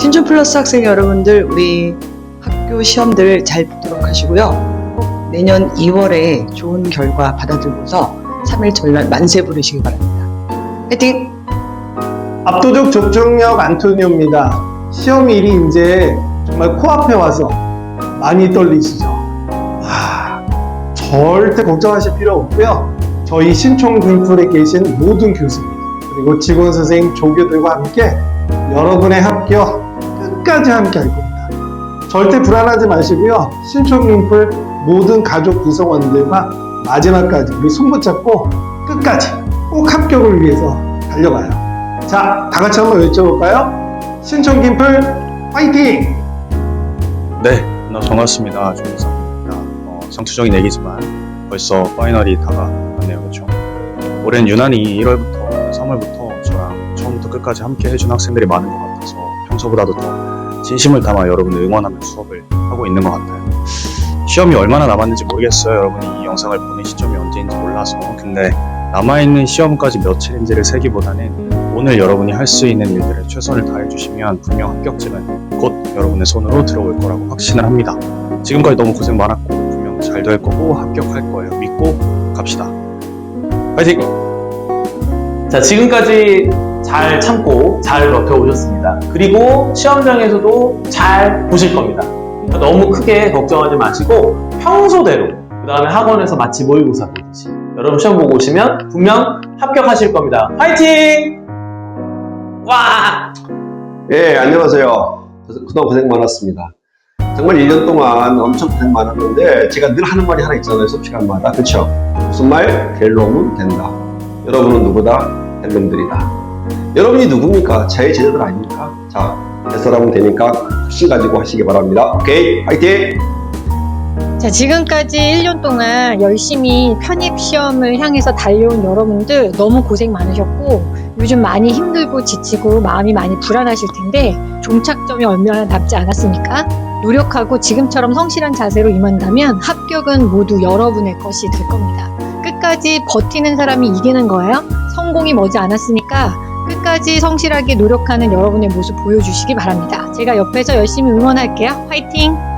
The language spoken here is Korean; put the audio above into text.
신촌 플러스 학생 여러분들 우리 학교 시험들 잘 보도록 하시고요. 꼭 내년 2월에 좋은 결과 받아들고서 3일 전날 만세 부르시기 바랍니다. 화이팅! 압도적 적중력 안토니오입니다. 시험일이 이제 정말 코앞에 와서 많이 떨리시죠? 와, 절대 걱정하실 필요 없고요. 저희 신촌 굴풀에 계신 모든 교수님, 그리고 직원 선생님, 조교들과 함께 여러분의 합격 끝까지 함께 할 겁니다. 절대 불안하지 마시고요. 신촌 굴풀 모든 가족 구성원들과 마지막까지 우리 손 붙잡고 끝까지 꼭 합격을 위해서 달려가요. 자, 다 같이 한번 외쳐볼까요? 신촌 김풀 파이팅! 네, 반갑습니다. 조민상입니다. 어, 상투적인 얘기지만 벌써 파이널이 다가왔네요, 그렇죠? 올해는 유난히 1월부터 3월부터 저랑 처음부터 끝까지 함께 해준 학생들이 많은 것 같아서 평소보다도 더 진심을 담아 여러분을 응원하며 수업을 하고 있는 것 같아요. 시험이 얼마나 남았는지 모르겠어요. 여러분이 이 영상을 보는 시점이 언제인지 몰라서. 근데 남아있는 시험까지 며칠인지를 세기보다는 오늘 여러분이 할 수 있는 일들에 최선을 다해주시면 분명 합격증은 곧 여러분의 손으로 들어올 거라고 확신을 합니다. 지금까지 너무 고생 많았고 분명 잘 될 거고 합격할 거예요. 믿고 갑시다. 파이팅! 자, 지금까지 잘 참고 잘 버텨오셨습니다. 그리고 시험장에서도 잘 보실 겁니다. 너무 크게 걱정하지 마시고 평소대로 그 다음에 학원에서 마치 모의고사 보듯이 여러분 시험 보고 오시면 분명 합격하실 겁니다. 화이팅! 와! 예, 안녕하세요. 그동안 고생 많았습니다. 정말 1년 동안 엄청 고생 많았는데 제가 늘 하는 말이 하나 있잖아요. 수업 시간마다. 그쵸? 무슨 말? 될 놈은 된다. 여러분은 누구다? 될 놈들이다. 여러분이 누굽니까? 제 제자들 아닙니까? 자, 될 사람은 되니까 확신 가지고 하시기 바랍니다. 오케이? 화이팅! 자, 지금까지 1년 동안 열심히 편입 시험을 향해서 달려온 여러분들 너무 고생 많으셨고 요즘 많이 힘들고 지치고 마음이 많이 불안하실 텐데 종착점이 얼마나 남지 않았습니까? 노력하고 지금처럼 성실한 자세로 임한다면 합격은 모두 여러분의 것이 될 겁니다. 끝까지 버티는 사람이 이기는 거예요. 성공이 머지 않았으니까 끝까지 성실하게 노력하는 여러분의 모습 보여주시기 바랍니다. 제가 옆에서 열심히 응원할게요. 화이팅!